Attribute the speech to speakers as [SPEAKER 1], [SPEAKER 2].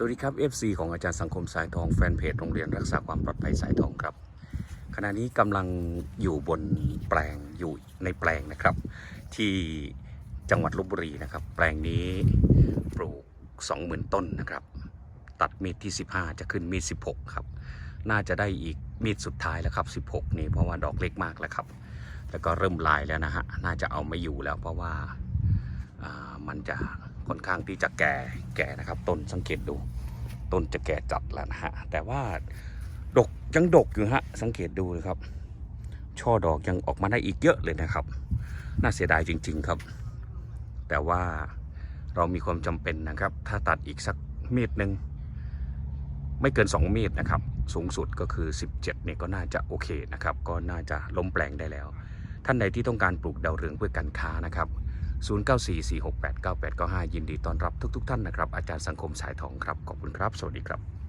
[SPEAKER 1] สวัสดีครับ FC ของอาจารย์สังคมสายทองแฟนเพจโรงเรียนรักษาความปลอดภัยสายทองครับ ขณะนี้กำลังอยู่บนแปลงอยู่ในแปลงนะครับ ที่จังหวัดลบบุรีนะครับ แปลงนี้ปลูก 20,000 ต้นนะครับ ตัดมีดที่ 15 จะขึ้นมีด 16 ครับ น่าจะได้อีกมีดสุดท้ายแล้วครับ 16 นี้เพราะว่าดอกเล็กมากแล้วครับ แล้วก็เริ่มลายแล้วนะฮะน่าจะเอาไม่อยู่แล้วเพราะว่ามันจะ ค่อนข้างที่จะแก่แก่นะครับ ต้นสังเกตดู ต้นจะแก่จัดแล้วนะฮะแต่ว่าดกยังดกอยู่ฮะสังเกตดูนะครับ ช่อดอกยังออกมาได้อีกเยอะเลยนะครับ น่าเสียดายจริง ๆครับ แต่ว่าเรามีความจำเป็นนะครับ ถ้าตัดอีกสักเมตรหนึ่งไม่เกิน 2 เมตรนะครับ สูงสุดก็คือ 17เนี่ยก็น่าจะโอเคนะครับ ก็น่าจะล้มแปลงได้แล้ว ท่านใดที่ต้องการปลูกดาวเรืองเพื่อการค้านะครับ 0944689895 ยินดีต้อนรับทุกๆ ท่านนะครับ อาจารย์สังคมสายทองครับ ขอบคุณครับ สวัสดีครับ